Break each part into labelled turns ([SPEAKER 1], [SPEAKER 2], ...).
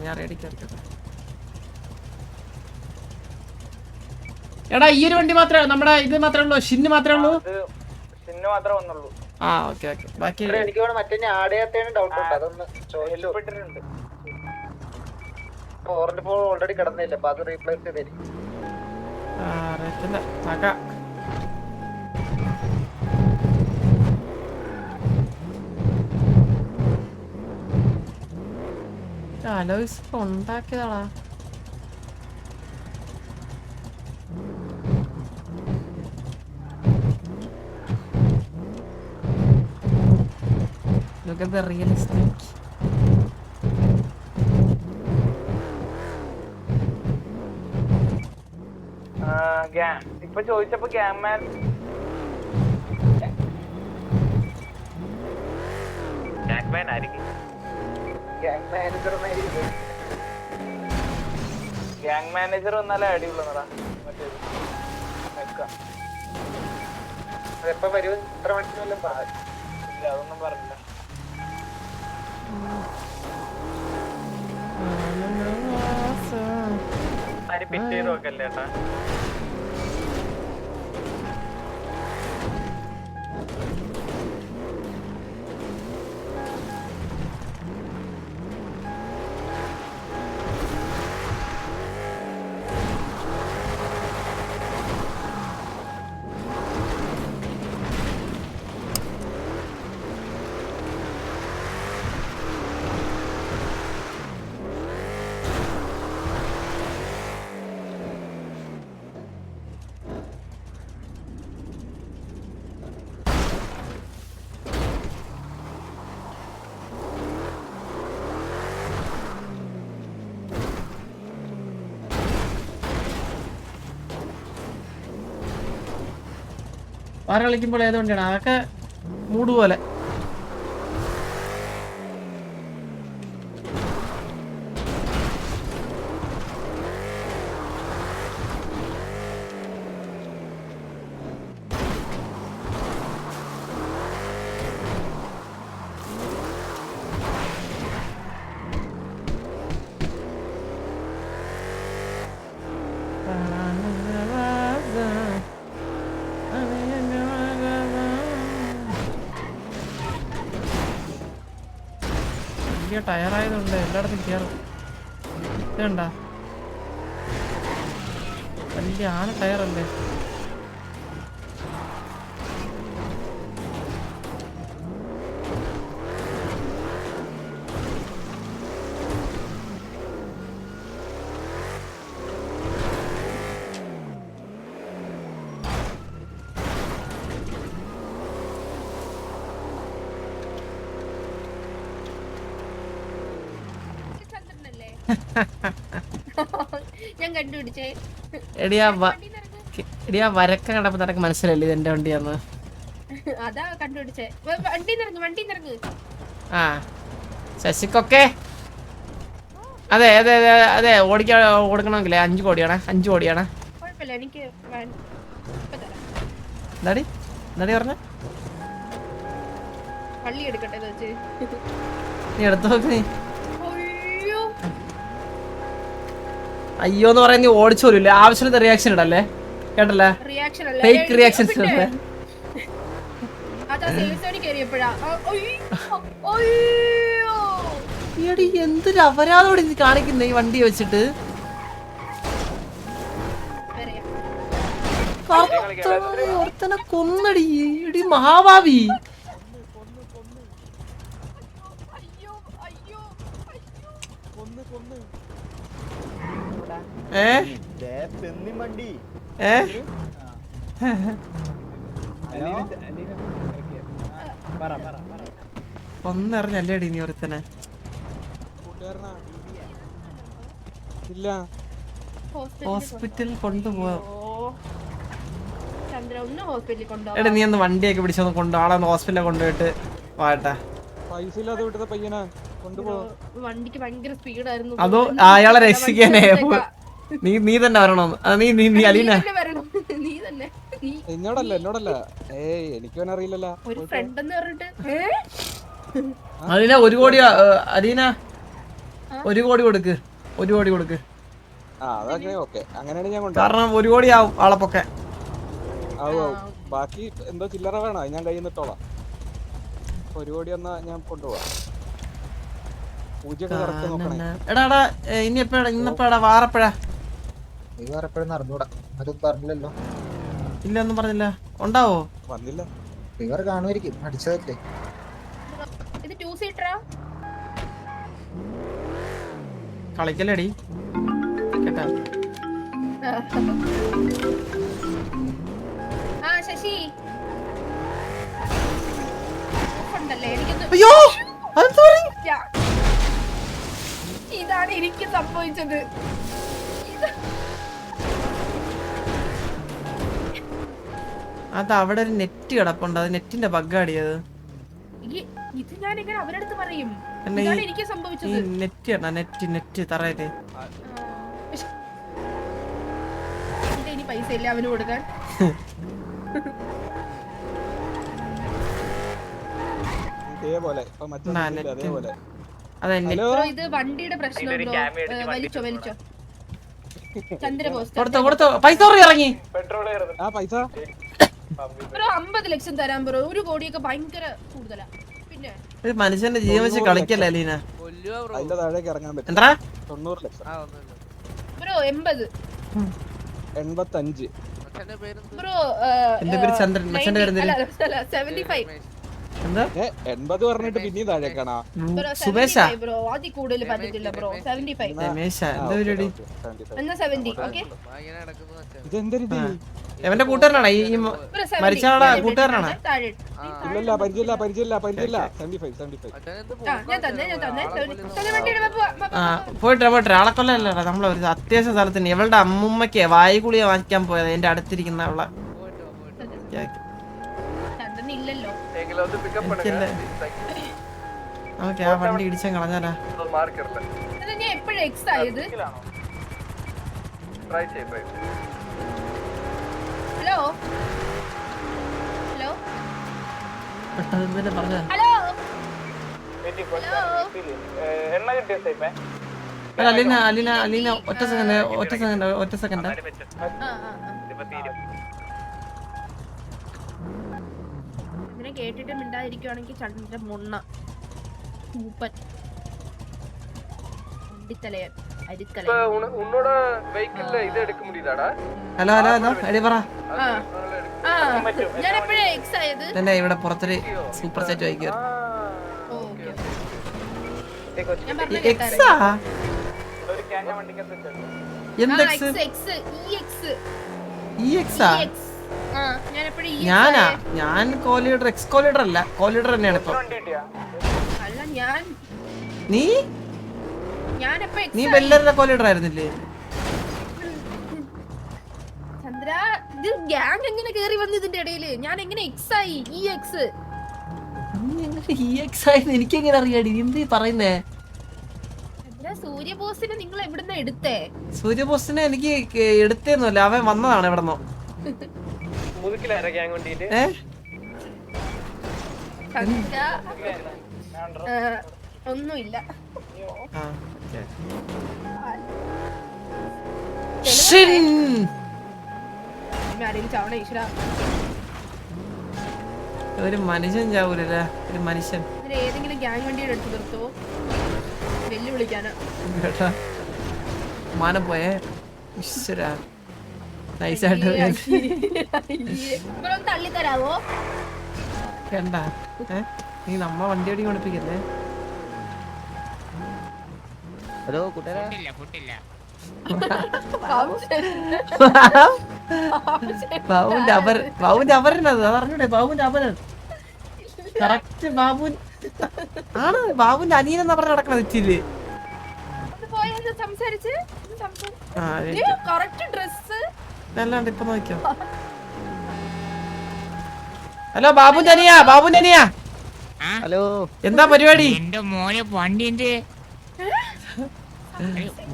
[SPEAKER 1] ഞാൻ റെഡി എടാ ഈ ഒരു വണ്ടി മാത്രമേ നമ്മുടെ ഇത് മാത്രമേ ഉള്ളൂ ഷിന്ന് മാത്രമേ ഉള്ളൂ?
[SPEAKER 2] ഇത് ചിഹ്ന മാത്രമേ വന്നുള്ളൂ.
[SPEAKER 1] ആ ഓക്കെ ഓക്കെ. ബാക്കി
[SPEAKER 3] എനിക്ക് വേണം മറ്റേ ആഡ് ഡൗട്ട് ഉണ്ട് അതൊന്ന് ഓൾറെഡി കിടന്നില്ല അപ്പൊ അത് റീപ്ലേസ് ചെയ്തായിരിക്കും
[SPEAKER 1] ആ അറിയത്തില്ല. നോക്കാം അലോയ്സ് ഉണ്ടാക്കിയതാടാ Look at the realistic.
[SPEAKER 2] ഇപ്പൊ ചോദിച്ചപ്പോ ഗ്യാമാൻ
[SPEAKER 3] ഗ്യാങ് മാനേജർ
[SPEAKER 2] ഗ്യാങ് മാനേജർ വന്നാലേ അടിയുള്ളതാ മറ്റേ മെക്ക.
[SPEAKER 3] എപ്പോ വരും? ഇത്ര മണിക്കൂറല്ലേ
[SPEAKER 2] ഇല്ല അതൊന്നും പറഞ്ഞില്ല. പിറ്റേ ചെയ്ത് നോക്കല്ലേ ഏട്ടാ?
[SPEAKER 1] വേറെ കളിക്കുമ്പോൾ ഏത് അതൊക്കെ മൂട് പോലെ. വലിയ ടയറായതുകൊണ്ട് എല്ലായിടത്തും കയറും. ഇതുണ്ട വലിയ ആന ടയറല്ലേ?
[SPEAKER 4] ഞാൻ കണ്ടുപിടിച്ചേ.
[SPEAKER 1] എടിയാ
[SPEAKER 4] വണ്ടി.
[SPEAKER 1] എടിയാ വരക്ക കണ്ടപ്പോ നിനക്ക് മനസ്സിലല്ലേ ഇത് എന്റെ വണ്ടിയാന്ന്?
[SPEAKER 4] അതാ കണ്ടുപിടിച്ചേ. വണ്ടി നിറങ്ങ് വണ്ടി നിറങ്ങ്.
[SPEAKER 1] ആ. ശശിക്കൊക്കെ? അതെ അതെ അതെ അതെ ഓടിക്കാൻ ഓടിക്കണമെങ്കിലേ അഞ്ചു കോടിയാണ് അഞ്ചു കോടിയാണ്.
[SPEAKER 4] എനിക്ക് വേണ്ട.
[SPEAKER 1] എന്താടി? എന്താടി പറഞ്ഞ? നീ എടുത്തോക്ക് നീ.
[SPEAKER 4] അയ്യോ
[SPEAKER 1] എന്ന് പറയുന്ന നീ ഓടിച്ചു പോലില്ല ആവശ്യമില്ലാത്ത റിയാക്ഷൻ ഇടല്ലേ? കേട്ടല്ലേ?
[SPEAKER 4] റിയാക്ഷൻ റിയാക്ഷൻസ്
[SPEAKER 1] എടി എന്തൊരു അപരാധോടെ നീ കാണിക്കുന്നേ ഈ വണ്ടി വെച്ചിട്ട്? കൊന്നടി. ഇടി മഹാഭാവി
[SPEAKER 4] അയ്യോ അയ്യോ അയ്യോ
[SPEAKER 1] കൊന്നെറിഞ്ഞല്ലേടി നീ ഒരുത്തനെ?
[SPEAKER 5] ഇല്ല.
[SPEAKER 4] ഹോസ്പിറ്റലിൽ
[SPEAKER 1] കൊണ്ടുപോവാ. എടാ നീ ഒന്ന് വണ്ടിയൊക്കെ പിടിച്ചൊന്ന് കൊണ്ട് ആളെ ഒന്ന് ഹോസ്പിറ്റലിൽ കൊണ്ടുപോയിട്ട് വാട്ടെ
[SPEAKER 5] പൈസ ഇല്ലാതെ വിട്ടത് പയ്യനാ കൊണ്ടുപോ
[SPEAKER 4] വണ്ടിക്ക് ഭയങ്കര സ്പീഡായിരുന്നു.
[SPEAKER 1] അതോ അയാളെ രക്ഷിക്കാനേ നീ നീ തന്നെ വരണോന്ന് നീ നീ നീ അലീന.
[SPEAKER 4] നീ തന്നെ. നീ.
[SPEAKER 5] എന്നോടല്ല എന്നോടല്ല. ഏയ് എനിക്കവൻ അറിയില്ലല്ലോ.
[SPEAKER 4] ഒരു ഫ്രണ്ട് എന്ന് പറഞ്ഞിട്ട്.
[SPEAKER 1] അലീന ഒരു കോടി അലീന. ഒരു കോടി കൊടുക്ക്. ഒരു കോടി കൊടുക്ക്.
[SPEAKER 5] ആ അതൊക്കെ ഓക്കെ. അങ്ങനെയാണെങ്കിൽ ഞാൻ കൊണ്ടു
[SPEAKER 1] കാരണം ഒരു കോടി ആവും ആളപ്പൊക്കെ.
[SPEAKER 5] ബാക്കി എന്തോ ചില്ലറ വേണോ? ഞാൻ കയ്യിൽ നിന്നിട്ടോളാം ഒരു കോടി എന്നാ ഞാൻ കൊണ്ടുപോവാം.
[SPEAKER 1] എടാ എടാ ഇനി എപ്പോഴാ ഇന്നെപ്പോഴാ? വാറപ്പോഴാ?
[SPEAKER 3] നീ വേറെപ്പോഴും നടന്നൂടാ. അതും പറഞ്ഞില്ലല്ലോ.
[SPEAKER 1] ഇല്ല ഒന്നും പറഞ്ഞില്ല. ഉണ്ടാവോ?
[SPEAKER 5] വന്നില്ല.
[SPEAKER 3] ഇവർ കാണുമായിരിക്കും. അടിച്ചതല്ലേ
[SPEAKER 4] ഇത് ടൂ സീറ്ററാ
[SPEAKER 1] കളിക്കല്ലേടി. കേട്ടാ
[SPEAKER 4] ആ ശശി. ഉണ്ടല്ലേ? എനിക്കൊന്ന്
[SPEAKER 1] അയ്യോ! അതെന്താ
[SPEAKER 4] സോറി ഇതാണ് എനിക്ക് സംഭവിച്ചത്.
[SPEAKER 1] അത് അവിടെ ഒരു നെറ്റ് കിടപ്പുണ്ട്. അത് നെറ്റിന്റെ ബഗ്ഗാടിയത്
[SPEAKER 4] ഇത് ഞാൻ അവരടുത്ത് പറയും. എനിക്ക് സംഭവിച്ചത്.
[SPEAKER 1] നെറ്റ് നെറ്റ് നെറ്റ്
[SPEAKER 4] ഇനി പൈസ ഇല്ല അവന് കൊടുക്കാൻ.
[SPEAKER 5] അതേപോലെ.
[SPEAKER 4] ഇത് വണ്ടിയുടെ പ്രശ്നം വലിച്ചോ വലിച്ചോ? ചന്ദ്രബോസ്
[SPEAKER 1] കൊടുത്തോ കൊടുത്തോ. പൈസ ഇറങ്ങി.
[SPEAKER 2] പെട്രോൾ
[SPEAKER 5] ആ പൈസ.
[SPEAKER 4] ബ്രോ അമ്പത് ലക്ഷം തരാൻ പറ. ഒരു കോടിയൊക്കെ ഭയങ്കര കൂടുതലാ. പിന്നെ?
[SPEAKER 1] ഒരു മനുഷ്യന്റെ ജീവൻ വെച്ച് കളിക്കല്ലേ ലീന?
[SPEAKER 5] അതിന്റെ താഴേക്ക് ഇറങ്ങാൻ പറ്റും
[SPEAKER 1] എന്താ?
[SPEAKER 5] തൊണ്ണൂറ് ലക്ഷം.
[SPEAKER 4] ബ്രോ എൺപത്.
[SPEAKER 5] എൺപത്തഞ്ച്.
[SPEAKER 4] ബ്രോ
[SPEAKER 1] എന്റെ പേര് ചന്ദ്രൻ? മച്ചന്റെ പേര് എന്തിന്
[SPEAKER 4] സെവന്റി ഫൈവ്
[SPEAKER 1] എന്താ?
[SPEAKER 5] എൺപത് പറഞ്ഞിട്ട് പിന്നെ താഴേക്കാണാ?
[SPEAKER 1] സുബേഷാ
[SPEAKER 4] ബ്രോ അതിൽ കൂടുതൽ പറ്റത്തില്ല ബ്രോ. സെവന്റി ഫൈവ്
[SPEAKER 1] രമേശ എന്താ പരിപാടി?
[SPEAKER 4] എന്നാ സെവന്റി ഓക്കെ?
[SPEAKER 5] ഇതെന്തരിത്
[SPEAKER 1] എവന്റെ കൂട്ടുകാരനാണ്? ഈ ഈ മ- മരിച്ച ആളെ കൂട്ടുകാരനാണ്?
[SPEAKER 5] ഇല്ലല്ല പരിചയമില്ല പരിചയമില്ല പരിചയമില്ല. Seventy five seventy five.
[SPEAKER 1] പോയിട്ട് പോയിട്ട് ആളെ കൊല്ലല്ലടാ നമ്മളൊരു അത്യാവശ്യ സ്ഥലത്തിന് ഇവളുടെ അമ്മുമ്മയ്ക്ക് വായുകുളിയെ വാങ്ങിക്കാൻ പോയത്? എന്റെ അടുത്തിരിക്കുന്ന അവളെ. ഓക്കെ ആ വണ്ടി ഇടിച്ച കളഞ്ഞാലാ.
[SPEAKER 4] ഞാൻ എപ്പോഴും X hello hello hello
[SPEAKER 1] Aleena Aleena Aleena ഒറ്റ സെക്കൻഡ് ഒറ്റ സെക്കൻഡ് ഒറ്റ സെക്കൻഡ്
[SPEAKER 4] പറയുന്നത് കേട്ടിട്ട് മിണ്ടാതിരിക്കുവാണെങ്കിൽ ചണ്ടിന്റെ മുണ്ണ. മൂപ്പൻ
[SPEAKER 2] അടിത്തലയൻ
[SPEAKER 1] ഹലോ ഹലോ ഹലോ എടി പറ.
[SPEAKER 4] ഞാൻ എക്സ്
[SPEAKER 1] ഇവിടെ പുറത്തൊരു സൂപ്പർ സെറ്റ് എക്സാ എക്സ് ഇ എക്സ്
[SPEAKER 4] ഞാൻ
[SPEAKER 1] ഞാനാ. ഞാൻ കോലീഡർ എക്സ് കോലീഡർ അല്ല. കോലീഡർ തന്നെയാണ് ഇപ്പൊ.
[SPEAKER 2] വണ്ടി
[SPEAKER 4] അല്ല ഞാൻ
[SPEAKER 1] നീ? നീ? വെല്ലരുടെ കോലീഡർ ആയിരുന്നില്ലേ?
[SPEAKER 4] ചന്ദ്ര ഇത് ഗ്യാങ് എങ്ങനെ കേറി വന്നു ഇതിന്റെ ഇടയിൽ? ഞാൻ എങ്ങനെ എക്സ് ആയി ഈ എക്സ്
[SPEAKER 1] എനിക്ക് എങ്ങനെ അറിയാടി? എന്ത് പറയുന്നേ?
[SPEAKER 4] സൂര്യബോസിനെ നിങ്ങൾ എവിടുന്ന എടുത്തേ?
[SPEAKER 1] സൂര്യബോസിനെ എനിക്ക് കേ- എടുത്തേന്നല്ല. അവൻ വന്നതാണ് എവിടെന്നോ.
[SPEAKER 2] മുതുക്കിലാരാ ഗ്യാങ്
[SPEAKER 4] ഒന്നുമില്ല.
[SPEAKER 1] ഒരു മനുഷ്യൻ ചാവൂല ഒരു മനുഷ്യൻ.
[SPEAKER 4] ഏതെങ്കിലും ഗ്യാങ് വണ്ടിയുടെ എടുത്ത് നിർത്തോ. വെല്ലുവിളിക്കാനാ.
[SPEAKER 1] മാനം പോയേ. ഈശ്വര. നൈസായിട്ട്
[SPEAKER 4] തള്ളി തരാവോ
[SPEAKER 1] കണ്ട നീ നമ്മ വണ്ടി ഓടി കൊണ്ടിപ്പിക്കല്ലേ
[SPEAKER 6] ഹലോ ബാബുന്റെ
[SPEAKER 1] ബാബുവിന്റെ ബാബുന്റെ ബാബുവിന്റെ അവരനത് അതറിഞ്ഞൂടെ ബാബുവിന്റെ അവരൻ കറക്റ്റ് ബാബുൻ ആണ് ബാബുന്റെ അനിയനെന്നാ പറഞ്ഞ നടക്കണത്
[SPEAKER 4] പോയൊന്ന് സംസാരിച്ച് കറക്റ്റ് ഡ്രസ്
[SPEAKER 1] അല്ലാണ്ട് ഇപ്പൊ നോക്കിയോ? ഹലോ ബാബു ജനിയാ ബാബു ജനിയാ
[SPEAKER 6] ഹലോ.
[SPEAKER 1] എന്താ പരിപാടി?
[SPEAKER 7] എന്റെ മോനെ വണ്ടി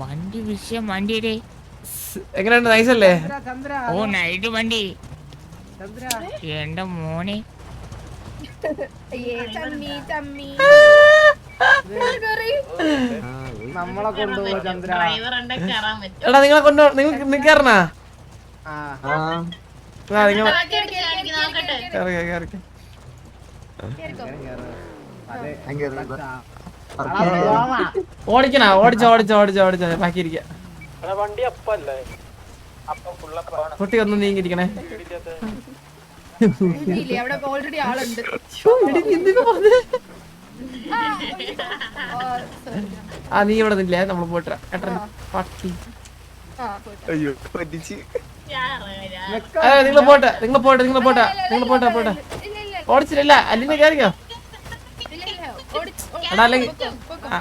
[SPEAKER 7] വണ്ടി വിഷയം വണ്ടിയുടെ
[SPEAKER 1] എങ്ങനെയുണ്ട്? നൈസ് അല്ലേ?
[SPEAKER 7] ഓ നൈറ്റ് വണ്ടി. എന്റെ മോനെ.
[SPEAKER 6] നമ്മളെ കൊണ്ടുപോകും ചന്ദ്ര.
[SPEAKER 1] എടാ നിങ്ങളെ കൊണ്ടു നിങ്ങൾ നിക്കാറണാ ഓടിക്കണ? ഓടിച്ചോ ഓടിച്ചോ ഓടിച്ചോ ഓടിച്ചോ. ബാക്കി ഇരിക്ക കുട്ടി ഒന്ന്
[SPEAKER 4] അവിടെ ഓൾറെഡി ആളുണ്ട്? ആ,
[SPEAKER 1] നീ ഇവിടെ നില്ലേ നമ്മൾ പോയിട്ട് പട്ടി.
[SPEAKER 6] അയ്യോ പറ്റിച്ച്.
[SPEAKER 1] നിങ്ങൾ പോട്ടെ നിങ്ങൾ പോട്ടെ നിങ്ങൾ പോട്ടെ നിങ്ങൾ പോട്ടെ പോട്ടെ. ഓടിച്ചില്ല അല്ലിനെ കയറിക്കോ എടാ അല്ലെങ്കിൽ.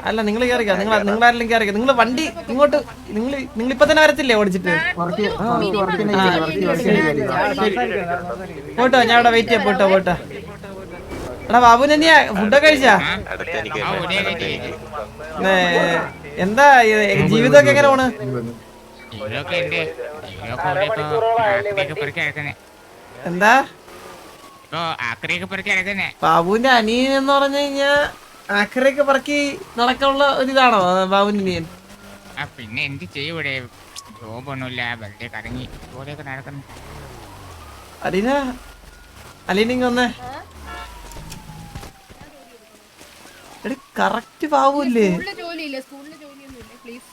[SPEAKER 1] അല്ല നിങ്ങൾ കയറിക്കോ നിങ്ങൾ നിങ്ങൾ ആരെങ്കിലും കയറിക്കോ നിങ്ങൾ വണ്ടി ഇങ്ങോട്ട് നിങ്ങൾ നിങ്ങൾ ഇപ്പൊ തന്നെ വരത്തില്ലേ ഓടിച്ചിട്ട്? പോട്ടോ ഞാൻ ഇവിടെ വെയിറ്റ് ചെയ്യാം പോട്ടോ പോട്ടോ. എടാ ബാബു തന്നെയാ ഫുഡൊക്കെ കഴിച്ചാ? എന്താ ജീവിതമൊക്കെ എങ്ങനെ പോണ്? എന്താ? ബാബുവിന്റെ അനിയൻ എന്ന് പറഞ്ഞു കഴിഞ്ഞാ ആക്രയൊക്കെ പറക്കി നടക്കാനുള്ള ഒരിതാണോ? ബാബുവിന്റെ അനിയൻ.
[SPEAKER 7] ആ പിന്നെ എന്ത് ചെയ്യൂടെ ജോബ് ഒന്നുമില്ല വെറുതെ കറങ്ങി ജോലിയൊക്കെ നടക്കുന്നു.
[SPEAKER 1] അലീന അലീന ഇങ്ങ വന്നേ. എടി കറക്റ്റ് ബാബുല്ലേ
[SPEAKER 4] സ്കൂളിൽ ജോലിയില്ല? സ്കൂളിൽ ജോലിയൊന്നും ഇല്ല പ്ലീസ്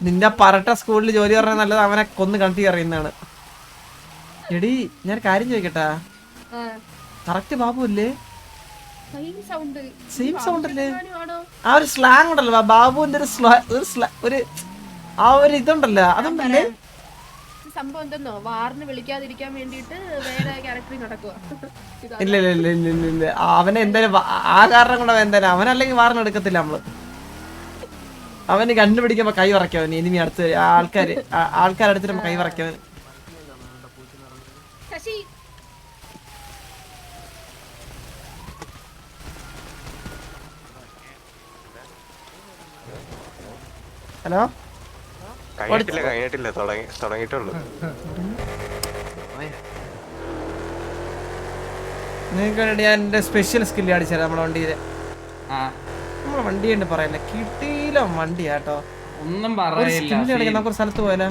[SPEAKER 1] നിന്റെ പറട്ട സ്കൂളിൽ ജോലി പറഞ്ഞാൽ നല്ലത് അവനെ കൊന്ന് കണ്ടി അറിയുന്നതാണ് എടി ഞാൻ കാര്യം ചോദിക്കട്ടാ? കറക്റ്റ് ബാബു അല്ലേ?
[SPEAKER 4] സെയിം സൗണ്ട്
[SPEAKER 1] അല്ലേ? ആ ഒരു സ്ലാങ് ഉണ്ടല്ലോ ബാബുവിന്റെ ഒരു ഒരു ഒരു ആ ഒരു ഇതുണ്ടല്ലോ അതുണ്ടല്ലേ
[SPEAKER 4] സംഭവം എന്തെന്നോ? വാറിന് വിളിക്കാതിരിക്കാൻ വേണ്ടിയിട്ട് വേറെ ക്യാരക്ടറിൽ നടക്കുക
[SPEAKER 1] ഇല്ല ഇല്ല ഇല്ല ഇല്ല അവനെ എന്തായാലും ആ കാരണം കൂടെ എന്തായാലും അവനല്ലെങ്കിൽ വാറിന് എടുക്കത്തില്ല നമ്മൾ. അവന് കണ്ടുപിടിക്കുമ്പോ കൈ വറയ്ക്കും അവന്. ഇനി അടുത്ത് ആൾക്കാര് ആൾക്കാരടുത്തിട്ട് കൈ വറയ്ക്കും
[SPEAKER 4] ശശി.
[SPEAKER 1] ഹലോ?
[SPEAKER 8] കഴിഞ്ഞിട്ടില്ല കഴിഞ്ഞിട്ടില്ല. തുടങ്ങി തുടങ്ങിയിട്ടുള്ളൂ.
[SPEAKER 1] നിങ്ങൾക്ക് വേണ്ടി ഞാൻ എന്റെ സ്പെഷ്യൽ സ്കില്ല് അടിച്ചത് നമ്മളെ നമ്മുടെ വണ്ടിയിൽ നമ്മളെ വണ്ടി ഉണ്ട് പറയല്ലേ കിട്ടിയില്ല വണ്ടിയാട്ടോ.
[SPEAKER 9] ഒന്നും
[SPEAKER 1] ഒരു
[SPEAKER 9] പറയില്ല.
[SPEAKER 1] നമുക്ക് സ്ഥലത്ത് പോയാലോ?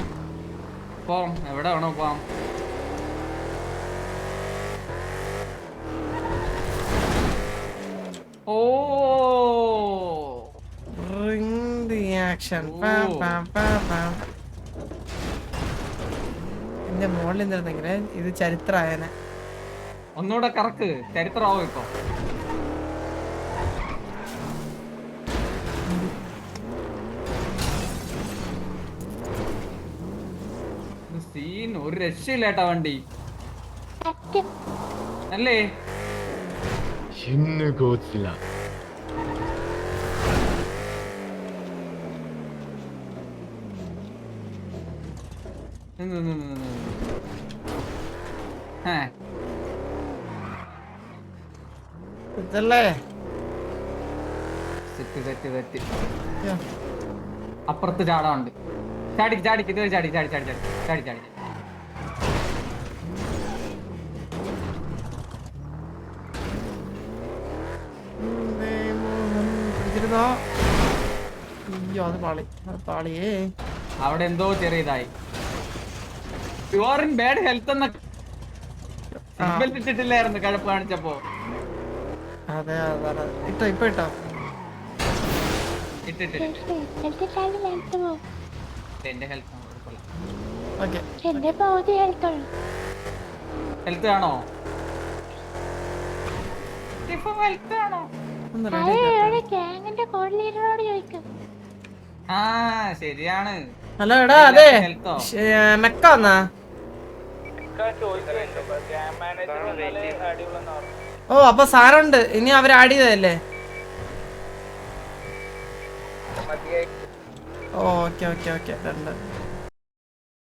[SPEAKER 9] പോം എവിടെ വേണോ പോവാം. ഓ.
[SPEAKER 1] The action.
[SPEAKER 9] ഓ.
[SPEAKER 1] എന്റെ മോളിൽ നിന്നിരുന്നെങ്കിൽ ഇത് ചരിത്രമായനെ
[SPEAKER 9] ഒന്നുകൂടെ കറക്ക്. ചരിത്രമാവും ഇപ്പൊ. സീൻ ഒരു രക്ഷയില്ല ഏട്ടാ വണ്ടി അല്ലേ?
[SPEAKER 1] ഇതല്ലേ.
[SPEAKER 9] അപ്പുറത്ത് ചാടാണ്ട് ചാടി ചാടിക്ക് ഇതുവരെ ചാടി ചാടി ചാടി ചാടി ചാടി ചാടി.
[SPEAKER 1] പിടിച്ചിരുന്നോ? അയ്യോ പാളി അത് പാളിയേ.
[SPEAKER 9] അവിടെ എന്തോ ചെറിയതായി. You are in bad health എന്ന ഇട്ടിട്ടില്ലായിരുന്നു കഴപ്പ് കാണിച്ചപ്പോ.
[SPEAKER 1] അതെ അതെ ഇട്ടോ ഇപ്പൊ ഇട്ടോ?
[SPEAKER 9] ഇട്ടിട്ടില്ല. എന്റെ ഹെൽത്ത്
[SPEAKER 1] ഓക്കേ
[SPEAKER 10] എന്റെ പകുതി ഹെൽത്തുള്ളൂ
[SPEAKER 9] ഹെൽത്ത് ആണോ? ഇപ്പൊ ഹെൽത്ത് ആണോ?
[SPEAKER 10] ഗ്യാങ്ങിന്റെ ചോദിക്കും.
[SPEAKER 9] ആ ശരിയാണ്.
[SPEAKER 1] ഹലോ എടാ അതെ.
[SPEAKER 9] ഹെൽത്തോ
[SPEAKER 1] മെക്ക വന്നാ? ഓ അപ്പൊ സാറുണ്ട്. ഇനി അവർ ആഡ് ചെയ്തതല്ലേ? ഓ ഓക്കെ ഓക്കെ ഓക്കെ രണ്ട്